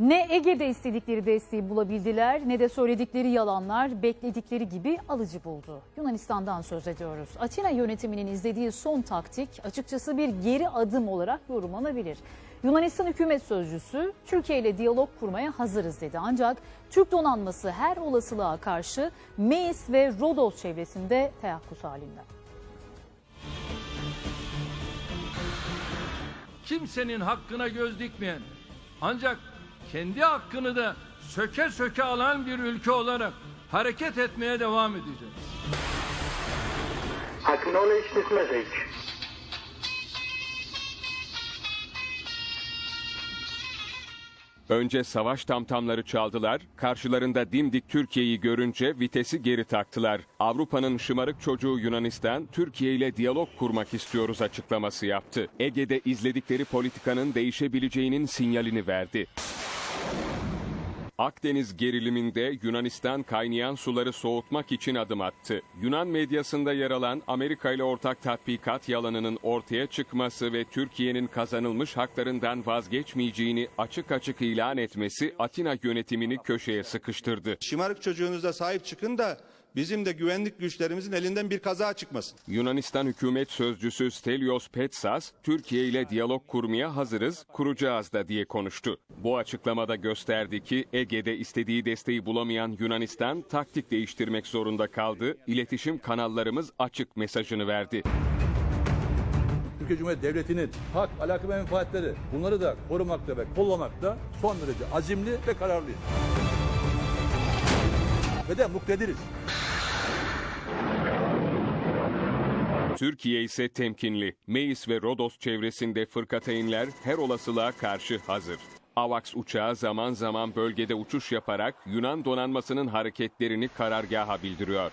Ne Ege'de istedikleri desteği bulabildiler ne de söyledikleri yalanlar bekledikleri gibi alıcı buldu. Yunanistan'dan söz ediyoruz. Atina yönetiminin izlediği son taktik açıkçası bir geri adım olarak yorumlanabilir. Yunanistan hükümet sözcüsü Türkiye ile diyalog kurmaya hazırız dedi. Ancak Türk donanması her olasılığa karşı Meis ve Rodos çevresinde teyakkuz halinde. kimsenin hakkına göz dikmeyen ancak kendi hakkını da söke söke alan bir ülke olarak hareket etmeye devam edeceğiz. Acknowledge this message. Önce savaş tamtamları çaldılar, karşılarında dimdik Türkiye'yi görünce vitesi geri taktılar. Avrupa'nın şımarık çocuğu Yunanistan, Türkiye ile diyalog kurmak istiyoruz açıklaması yaptı. Ege'de izledikleri politikanın değişebileceğinin sinyalini verdi. Akdeniz geriliminde Yunanistan kaynayan suları soğutmak için adım attı. Yunan medyasında yer alan Amerika ile ortak tatbikat yalanının ortaya çıkması ve Türkiye'nin kazanılmış haklarından vazgeçmeyeceğini açık açık ilan etmesi Atina yönetimini köşeye sıkıştırdı. Şımarık çocuğunuza sahip çıkın da bizim de güvenlik güçlerimizin elinden bir kaza çıkmasın. Yunanistan hükümet sözcüsü Stelios Petsas, Türkiye ile diyalog kurmaya hazırız, kuracağız da diye konuştu. Bu açıklamada gösterdi ki Ege'de istediği desteği bulamayan Yunanistan taktik değiştirmek zorunda kaldı, iletişim kanallarımız açık mesajını verdi. Türkiye Cumhuriyeti Devleti'nin hak, alaka ve menfaatleri bunları da korumakta ve kollamakta son derece azimli ve kararlıyız. Ve de muktediriz. Türkiye ise temkinli. Meis ve Rodos çevresinde fırkateynler her olasılığa karşı hazır. AVAX uçağı zaman zaman bölgede uçuş yaparak Yunan donanmasının hareketlerini karargaha bildiriyor.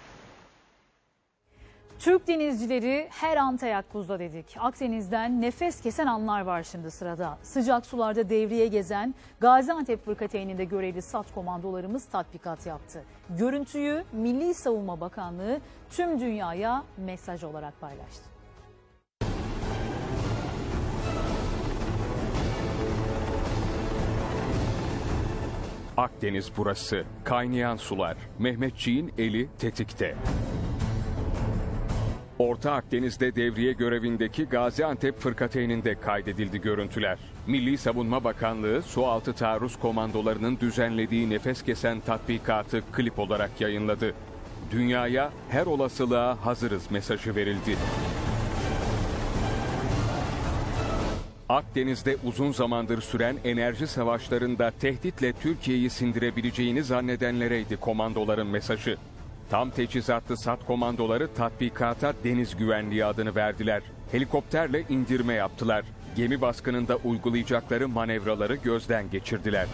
Türk denizcileri her an teyakkuzda dedik. Akdeniz'den nefes kesen anlar var şimdi sırada. Sıcak sularda devriye gezen Gaziantep Fırkateyninde görevli SAT komandolarımız tatbikat yaptı. Görüntüyü Milli Savunma Bakanlığı tüm dünyaya mesaj olarak paylaştı. Akdeniz burası. Kaynayan sular. Mehmetçiğin eli tetikte. Orta Akdeniz'de devriye görevindeki Gaziantep Fırkateyninde kaydedildi görüntüler. Milli Savunma Bakanlığı sualtı taarruz komandolarının düzenlediği nefes kesen tatbikatı klip olarak yayınladı. Dünyaya her olasılığa hazırız mesajı verildi. Akdeniz'de uzun zamandır süren enerji savaşlarında tehditle Türkiye'yi sindirebileceğini zannedenlereydi komandoların mesajı. Tam teçhizatlı SAT komandoları tatbikata deniz güvenliği adını verdiler. Helikopterle indirme yaptılar. Gemi baskınında uygulayacakları manevraları gözden geçirdiler.